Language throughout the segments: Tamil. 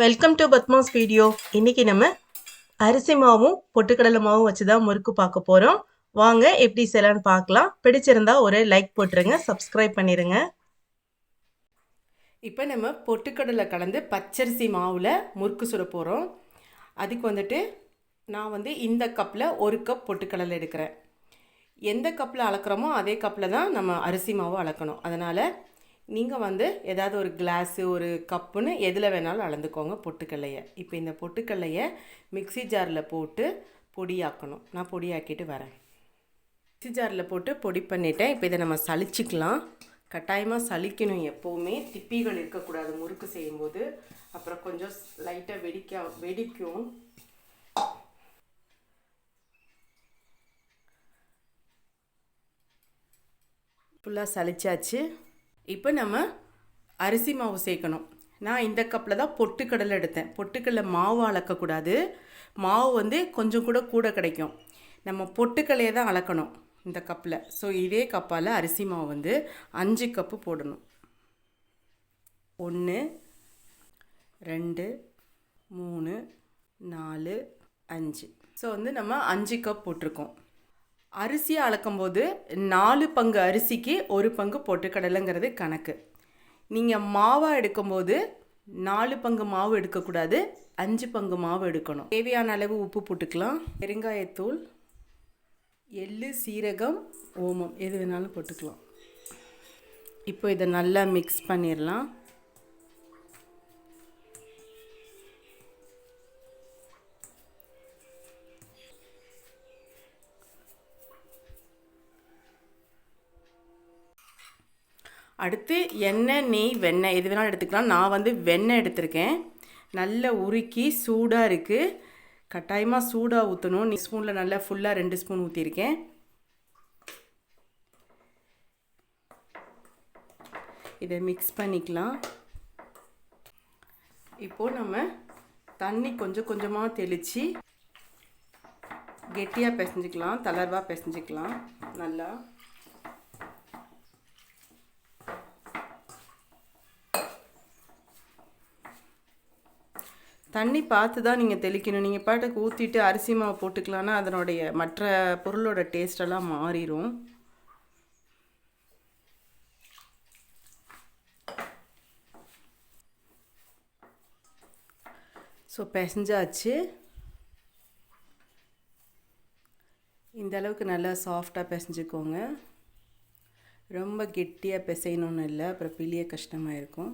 வெல்கம் டு பத்மாஸ் வீடியோ இன்னைக்கு நம்ம அரிசி மாவும் பொட்டுக்கடலை மாவும் வச்சு தான் முறுக்கு பார்க்க போகிறோம் வாங்க எப்படி செய்யலான்னு பார்க்கலாம். பிடிச்சிருந்தா ஒரு லைக் போட்டுருங்க சப்ஸ்கிரைப் பண்ணிடுங்க இப்போ நம்ம பொட்டுக்கடலை கலந்து பச்சரிசி மாவில் முறுக்கு சுட போகிறோம் அதுக்கு வந்துட்டு நான் வந்து இந்த கப்பில் ஒரு கப் பொட்டுக்கடலை எடுக்கிறேன். எந்த கப்பில் அளக்குறோமோ அதே கப்பில் தான் நம்ம அரிசி மாவு அளக்கணும். அதனால் நீங்கள் வந்து ஏதாவது ஒரு கிளாஸு ஒரு கப்புன்னு எதில் வேணாலும் அளந்துக்கோங்க பொட்டுக்கடலையை இப்போ இந்த பொட்டுக்கடலையை மிக்ஸி ஜாரில் போட்டு பொடியாக்கணும். நான் பொடியாக்கிட்டு வரேன். மிக்ஸி ஜாரில் போட்டு பொடி பண்ணிட்டேன். இப்போ இதை நம்ம சலிச்சிக்கலாம் கட்டாயமாக சலிக்கணும் எப்போவுமே. திப்பிகள் இருக்கக்கூடாது முறுக்கு செய்யும்போது. அப்புறம் கொஞ்சம் லைட்டாக வெடிக்க வெடிக்கும். ஃபுல்லாக சலிச்சாச்சு இப்போ நம்ம அரிசி மாவு சேர்க்கணும். நான் இந்த கப்பில் தான் பொட்டுக்கடலை எடுத்தேன். பொட்டுக்கடலை மாவு அளக்கக்கூடாது. மாவு வந்து கொஞ்சம் கூட கூட கிடைக்கும். நம்ம பொட்டுக்கடலையை தான் அளக்கணும் இந்த கப்பில் ஸோ இதே கப்பால் அரிசி மாவு வந்து அஞ்சு கப்பு போடணும். ஒன்று ரெண்டு மூணு நாலு அஞ்சு. ஸோ வந்து நம்ம அஞ்சு கப் போட்டிருக்கோம். அரிசியை அளக்கும்போது நாலு பங்கு அரிசிக்கு ஒரு பங்கு பொட்டுக்கடலைங்கிறது கணக்கு. நீங்கள் மாவாக எடுக்கும்போது நாலு பங்கு மாவு எடுக்கக்கூடாது அஞ்சு பங்கு மாவு எடுக்கணும். தேவையான அளவு உப்பு போட்டுக்கலாம். பெருங்காயத்தூள் எள்ளு சீரகம் ஓமம் எது வேணாலும் போட்டுக்கலாம். இப்போ இதை நல்லா மிக்ஸ் பண்ணிடலாம். அடுத்து எண்ணெய் நெய் வெண்ணெய். எது வேணாலும் எடுத்துக்கலாம். நான் வந்து வெண்ணெய் எடுத்திருக்கேன். நல்லா உருக்கி சூடாக இருக்குது கட்டாயமாக சூடாக ஊற்றணும் நீ ஸ்பூனில் நல்லா ஃபுல்லாக ரெண்டு ஸ்பூன் ஊற்றிருக்கேன் இதை மிக்ஸ் பண்ணிக்கலாம். இப்போது நம்ம தண்ணி கொஞ்சம் கொஞ்சமாக தெளித்து கெட்டியாக பிசைஞ்சிக்கலாம். தளர்வாக பிசைஞ்சிக்கலாம். நல்லா தண்ணி பார்த்து தான் நீங்கள் தெளிக்கணும். நீங்கள் பாட்டுக்கு ஊற்றிட்டு அரிசி மாவு போட்டுக்கலான்னா அதனுடைய மற்ற பொருளோட டேஸ்டெல்லாம் மாறிடும் ஸோ பிசைஞ்சாச்சு. இந்த அளவுக்கு நல்லா சாஃப்டாக பிசைஞ்சுக்கோங்க. ரொம்ப கெட்டியாக பிசையணும்னு இல்லை. அப்புறம் பிழிய கஷ்டமாக இருக்கும்.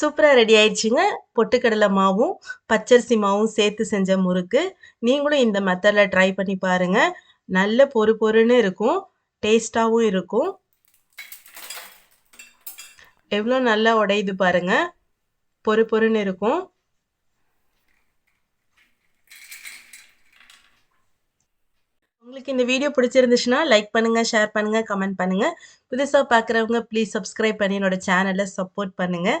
சூப்பராக ரெடி ஆயிடுச்சுங்க. பொட்டுக்கடலை மாவும் பச்சரிசி மாவும் சேர்த்து செஞ்ச முறுக்கு. நீங்களும் இந்த மெத்தடில் ட்ரை பண்ணி பாருங்கள் நல்ல பொறு பொறுன்னு இருக்கும். டேஸ்ட்டாகவும் இருக்கும். எவ்வளோ நல்லா உடையுது பாருங்கள் பொறு பொறுன்னு இருக்கும். உங்களுக்கு இந்த வீடியோ பிடிச்சிருந்துச்சுன்னா லைக் பண்ணுங்கள் ஷேர் பண்ணுங்கள் கமெண்ட் பண்ணுங்கள் புதுசாக பார்க்குறவங்க ப்ளீஸ் சப்ஸ்கிரைப் பண்ணி என்னோட சேனலை சப்போர்ட் பண்ணுங்கள்